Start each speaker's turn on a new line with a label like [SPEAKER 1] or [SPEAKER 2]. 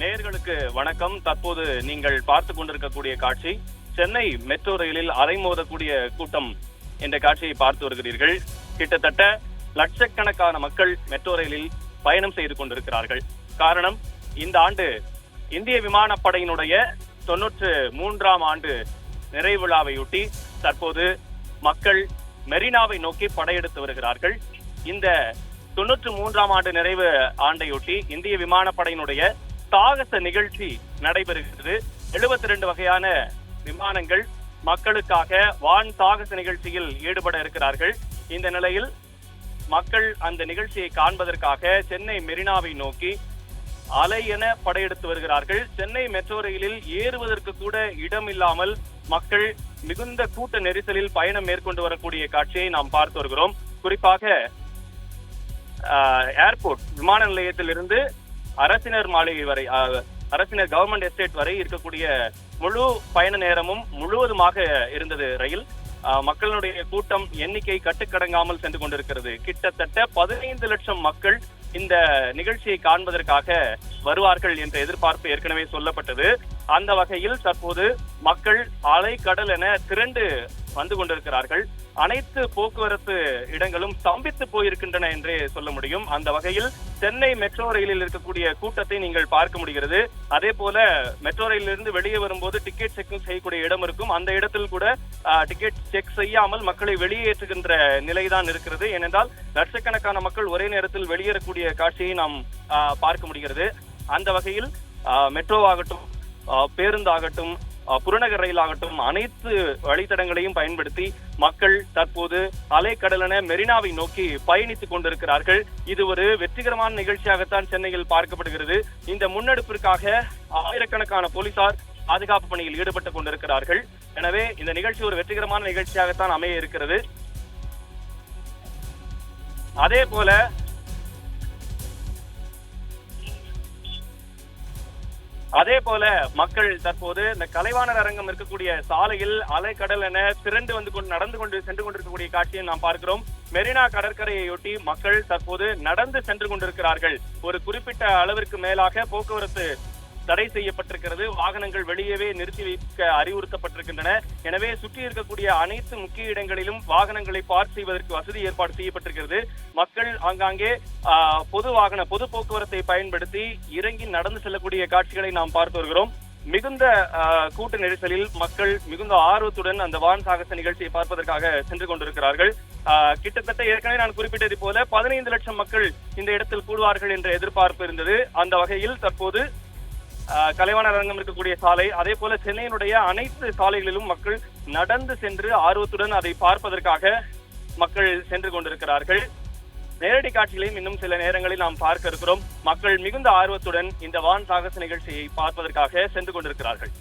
[SPEAKER 1] நேர்களுக்கு வணக்கம். தற்போது நீங்கள் பார்த்து கொண்டிருக்கக்கூடிய காட்சி சென்னை மெட்ரோ ரயிலில் அலைமோதக்கூடிய கூட்டம் என்ற காட்சியை பார்த்து வருகிறீர்கள். கிட்டத்தட்ட லட்சக்கணக்கான மக்கள் மெட்ரோ ரயிலில் பயணம் செய்து கொண்டிருக்கிறார்கள். காரணம் இந்த ஆண்டு இந்திய விமானப்படையினுடைய தொன்னூற்று மூன்றாம் ஆண்டு நிறைவிழாவையொட்டி தற்போது மக்கள் மெரினாவை நோக்கி படையெடுத்து வருகிறார்கள். இந்த தொன்னூற்று மூன்றாம் ஆண்டு நிறைவு ஆண்டையொட்டி இந்திய விமானப்படையினுடைய சாகச நிகழ்ச்சி நடைபெறுகிறது. எழுபத்தி ரெண்டு வகையான விமானங்கள் மக்களுக்காக வான் சாகச நிகழ்ச்சியில் ஈடுபட இருக்கிறார்கள். இந்த நிலையில் மக்கள் அந்த நிகழ்ச்சியை காண்பதற்காக சென்னை மெரினாவை நோக்கி அலை என படையெடுத்து வருகிறார்கள். சென்னை மெட்ரோ ரயிலில் ஏறுவதற்கு கூட இடம் இல்லாமல் மக்கள் மிகுந்த கூட்ட நெரிசலில் பயணம் மேற்கொண்டு வரக்கூடிய காட்சியை நாம் பார்த்து வருகிறோம். குறிப்பாக ஏர்போர்ட் விமான நிலையத்தில் இருந்து அரசினர் மாளிகை வரை அரசினர் கவர்மெண்ட் எஸ்டேட் வரை இருக்கக்கூடிய முழு பயண நேரமும் முழுவதுமாக இருந்தது ரயில். மக்களுடைய கூட்டம் எண்ணிக்கை கட்டுக்கடங்காமல் சென்று கொண்டிருக்கிறது. கிட்டத்தட்ட பதினைந்து லட்சம் மக்கள் இந்த நிகழ்ச்சியை காண்பதற்காக வருவார்கள் என்ற எதிர்பார்ப்பு ஏற்கனவே சொல்லப்பட்டது. அந்த வகையில் தற்போது மக்கள் அலை கடல் என திரண்டு வந்து கொண்டிருக்கிறார்கள். அனைத்து போக்குவரத்து இடங்களும் ஸ்தம்பித்து போயிருக்கின்றன என்றே சொல்ல முடியும். அந்த வகையில் சென்னை மெட்ரோ ரயிலில் இருக்கக்கூடிய கூட்டத்தை நீங்கள் பார்க்க முடிகிறது. அதே போல மெட்ரோ ரயிலிருந்து வெளியே வரும்போது டிக்கெட் செக்கிங் செய்யக்கூடிய இடம் இருக்கும். அந்த இடத்தில் கூட டிக்கெட் செக் செய்யாமல் மக்களை வெளியேற்றுகின்ற நிலைதான் இருக்கிறது. ஏனென்றால் லட்சக்கணக்கான மக்கள் ஒரே நேரத்தில் வெளியேறக்கூடிய காட்சியை நாம் பார்க்க முடிகிறது. அந்த வகையில் மெட்ரோ ஆகட்டும் பேருந்து பேருந்தாகட்டும் புறநகர் ரயில் ஆகட்டும் அனைத்து வழித்தடங்களையும் பயன்படுத்தி மக்கள் தற்போது அலைக்கடலன மெரினாவை நோக்கி பயணித்துக் கொண்டிருக்கிறார்கள். இது ஒரு வெற்றிகரமான நிகழ்ச்சியாகத்தான் சென்னையில் பார்க்கப்படுகிறது. இந்த முன்னெடுப்பிற்காக ஆயிரக்கணக்கான போலீசார் பாதுகாப்பு பணியில் ஈடுபட்டுக் கொண்டிருக்கிறார்கள். எனவே இந்த நிகழ்ச்சி ஒரு வெற்றிகரமான நிகழ்ச்சியாகத்தான் அமைய இருக்கிறது. அதே போல அதே போல மக்கள் தற்போது இந்த கலைவாணர் அரங்கம் இருக்கக்கூடிய சாலையில் அலைக்கடல் என திரண்டு வந்து கொண்டு நடந்து கொண்டு சென்று கொண்டிருக்கக்கூடிய காட்சியை நாம் பார்க்கிறோம். மெரினா கடற்கரையொட்டி மக்கள் தற்போது நடந்து சென்று கொண்டிருக்கிறார்கள். ஒரு குறிப்பிட்ட அளவிற்கு மேலாக போக்குவரத்து தடை செய்யப்பட்டிருக்கிறது. வாகனங்கள் வெளியவே நிறுத்தி வைக்க அறிவுறுத்தப்பட்டிருக்கின்றன. எனவே சுற்றி இருக்கக்கூடிய அனைத்து முக்கிய இடங்களிலும் வாகனங்களை பார்க் செய்வதற்கு வசதி ஏற்பாடு செய்யப்பட்டிருக்கிறது. மக்கள் ஆங்காங்கே பொது வாகன பொது போக்குவரத்தை பயன்படுத்தி இறங்கி நடந்து செல்லக்கூடிய காட்சிகளை நாம் பார்த்து வருகிறோம். மிகுந்த கூட்ட நெரிசலில் மக்கள் மிகுந்த ஆர்வத்துடன் அந்த வான் சாகச நிகழ்ச்சியை பார்ப்பதற்காக சென்று கொண்டிருக்கிறார்கள். கிட்டத்தட்ட ஏற்கனவே நான் குறிப்பிட்டது போல பதினைந்து லட்சம் மக்கள் இந்த இடத்தில் கூடுவார்கள் என்ற எதிர்பார்ப்பு இருந்தது. அந்த வகையில் தற்போது கலைவாணர் அரங்கம் இருக்கக்கூடிய சாலை அதே போல சென்னையினுடைய அனைத்து சாலைகளிலும் மக்கள் நடந்து சென்று ஆர்வத்துடன் அதை பார்ப்பதற்காக மக்கள் சென்று கொண்டிருக்கிறார்கள். நேரடி காட்சிகளையும் இன்னும் சில நேரங்களில் நாம் பார்க்க இருக்கிறோம். மக்கள் மிகுந்த ஆர்வத்துடன் இந்த வான் சாகச நிகழ்ச்சியை பார்ப்பதற்காக சென்று கொண்டிருக்கிறார்கள்.